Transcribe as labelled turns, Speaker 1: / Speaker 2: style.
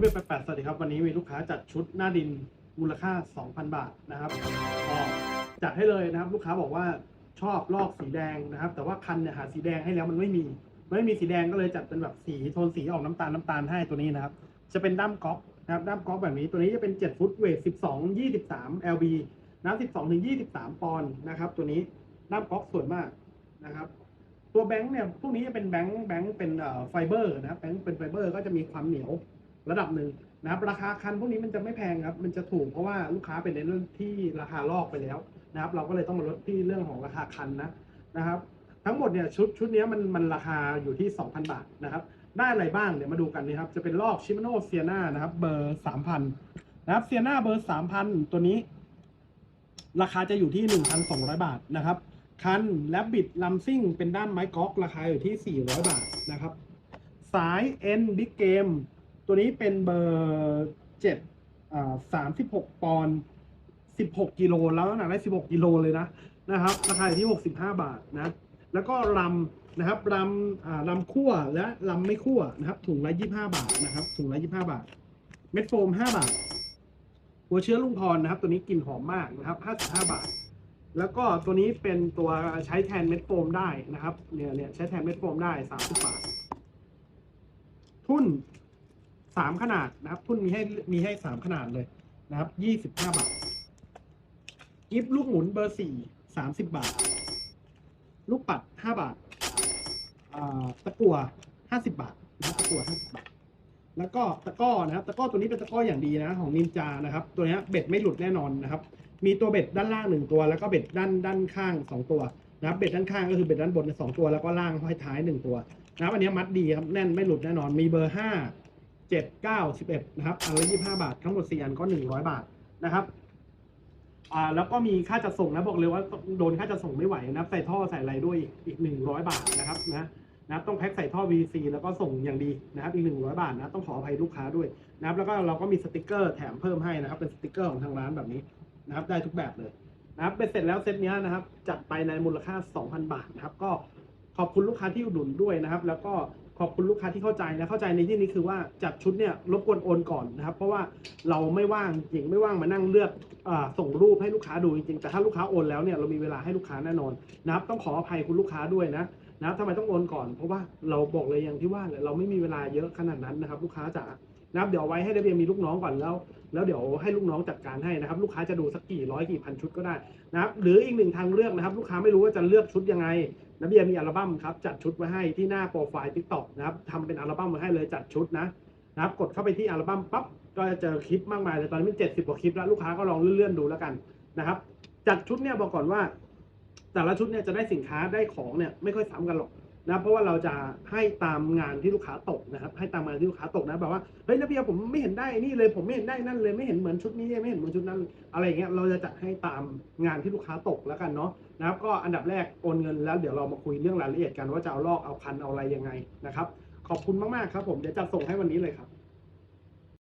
Speaker 1: เว็บแปดสวัสดีครับ วันนี้มีลูกค้าจัดชุดหน้าดินมูลค่า 2,000 บาทนะครับก็จัดให้เลยนะครับ ลูกค้าบอกว่าชอบลอกสีแดงนะครับ แต่ว่าคันเนี่ยหาสีแดงให้แล้วมันไม่มี ไม่มีสีแดงก็เลยจัดเป็นแบบสีโทนสีออกน้ำตาลน้ำตาลให้ตัวนี้นะครับ จะเป็นด้ามก๊อกนะครับด้ามก๊อกแบบนี้ตัวนี้จะเป็น 7 ฟุตเวท 12 23 LB นะ12ถึง23 ปอนด์นะครับ ตัวนี้ด้ามก๊อกสวยมากนะครับตัวแบงค์เนี่ยพวกนี้จะเป็นแบงค์แบงค์เป็นเอ่อไฟเบอร์นะครับแบงค์เป็นไฟเบอร์ก็จะมีความเหนียว ระดับหนึ่งนะครับ ราคาคันพวกนี้มันจะไม่แพงครับ มันจะถูกเพราะว่าลูกค้าเป็นในเรื่องที่ราคาลอกไปแล้วนะครับ เราก็เลยต้องมาลดที่เรื่องของราคาคันนะนะครับ ทั้งหมดเนี่ยชุดชุดนี้มันมันราคาอยู่ที่ 2,000 บาทนะครับ ได้อะไรบ้างเดี๋ยวมาดูกันนะครับ จะเป็นลอกชิมโนเซียนานะครับ เบอร์ 3,000 นะครับเซียนาเบอร์ 3,000 ตัวนี้ ราคาจะอยู่ที่ 1,200 บาทนะครับคันแลบบิดลัมซิ่งเป็นด้านไม้ก๊อกราคาอยู่ที่ 400 บาทนะครับ สาย N Big Game ตัวนี้เป็นเบอร์7อ่า36ปอนด์16กิโลแล้วน้ำหนักได้16กิโลเลยนะนะครับราคาอยู่ที่65บห้าบาทนะแล้วก็ลำนะครับลำลำคั่วและลำไม่คั่วนะครับถุงละ25บาทนะครับถุงละ25บาท เม็ดโฟม5บาท หัวเชื้อลุงพรนะครับ ตัวนี้กลิ่นหอมมากนะครับ55บห้าบาทแล้วก็ตัวนี้เป็นตัวใช้แทนเม็ดโฟมได้นะครับเนี่ยเนี่ยใช้แทนเม็ดโฟมได้30บาท ทุ่น สามขนาดนะครับทุ่นมีให้มีให้สามขนาดเลยนะครับยี่สิบห้าบาทกิฟลูกหมุนเบอร์สี่สามสิบบาท ลูกปัดห้าบาทตะกั่วห้าสิบาทนะครับตะกั่วห้าสิบาท แล้วก็ตะก้อนะครับ ตะก้อตัวนี้เป็นตะก้ออย่างดีนะ ของนินจานะครับ ตัวนี้เบ็ดไม่หลุดแน่นอนนะครับ มีตัวเบ็ดด้านล่างหนึ่งตัว แล้วก็เบ็ดด้านด้านข้างสองตัวนะครับเบ็ดด้านข้างก็คือเบ็ดด้านบนสองตัวแล้วก็ล่างห้อยท้ายหนึ่งตัวนะครับอันนี้มัดดีครับแน่นไม่หลุดแน่นอนมีเบอร์ห้า เจ็ดเก้าสิบเอ็ดนะครับอันละยี่ห้าบาท ทั้งหมดสี่อันก็หนึ่งร้อยบาทนะครับอ่าแล้วก็มีค่าจัดส่งนะบอกเลยว่าโดนค่าจัดส่งไม่ไหวนะครับ ใส่ท่อใส่อะไรด้วยอีกหนึ่งร้อยบาทนะครับนะนะครับต้องแพ็คใส่ท่อ VC แล้วก็ส่งอย่างดีนะครับอีกหนึ่งร้อยบาทนะต้องขออภัยลูกค้าด้วยนะครับแล้วก็เราก็มีสติกเกอร์แถมเพิ่มให้นะครับ เป็นสติกเกอร์ของทางร้านแบบนี้นะครับได้ทุกแบบเลยนะครับเป็นเสร็จแล้วเซตนี้นะครับจัดไปในมูลค่า 2,000 บาทนะครับก็ขอบคุณลูกค้าที่อุดหนุนด้วยนะครับ แล้วก็ ขอบคุณลูกค้าที่เข้าใจและเข้าใจในที่นี้คือว่าจัดชุดเนี่ยรบกวนโอนก่อนนะครับ เพราะว่าเราไม่ว่างจริงไม่ว่างมานั่งเลือกอส่งรูปให้ลูกค้าดูจริงๆแต่ถ้าลูกค้าโอนแล้วเนี่ยเรามีเวลาให้ลูกค้าแน่นอนนะครับ ต้องขออภัยคุณลูกค้าด้วยนะนะครับทำไมต้องโอนก่อน เพราะว่าเราบอกเลยอย่างที่ว่าเลยเราไม่มีเวลาเยอะขนาดนั้นนะครับ ลูกค้าจ๋า นะครับเดี๋ยวไว้ให้ได้เบียร์มีลูกน้องก่อนแล้ว แล้วเดี๋ยวให้ลูกน้องจัดการให้นะครับ ลูกค้าจะดูสักกี่ร้อยกี่พันชุดก็ได้นะครับ หรืออีกหนึ่งทางเลือกนะครับ ลูกค้าไม่รู้ว่าจะเลือกชุดยังไงนะเบียร์มีอัลบั้มครับจัดชุดไว้ให้ที่หน้าโปรไฟล์ทิกตอกนะครับทำเป็นอัลบั้มไว้ให้เลยจัดชุดนะนะครับ กดเข้าไปที่อัลบั้มปั๊บก็จะเจอคลิปมากมายเลยตอนนี้มันเจ็ดสิบกว่าคลิปแล้วลูกค้าก็ลองเลื่อนๆดูแล้วกันนะครับ จัดชุดเนี่ยบอกก่อนว่า แต่ละชุดเนี่ยจะได้สินค้าได้ของเนี่ยไม่ค่อยซ้ำกันหรอก นะเพราะว่าเราจะให้ตามงานที่ลูกค้าตกนะครับ ให้ตามงานที่ลูกค้าตกนะแบบว่าเฮ้ยนะเบียร์ผมไม่เห็นได้นี่เลยผมไม่เห็นได้นั่นเลยไม่เห็นเหมือนชุดนี้ไม่เห็นเหมือนชุดนั้น อะไรอย่างเงี้ยเราจะจัดให้ตามงานที่ลูกค้าตกแล้วกันเนาะนะครับก็อันดับแรกโอนเงินแล้วเดี๋ยวเรามาคุยเรื่องรายละเอียดกันว่าจะเอาลอกเอาพันเอาอะไรยังไงนะครับขอบคุณมากๆครับผมเดี๋ยวจัดส่งให้วันนี้เลยครับ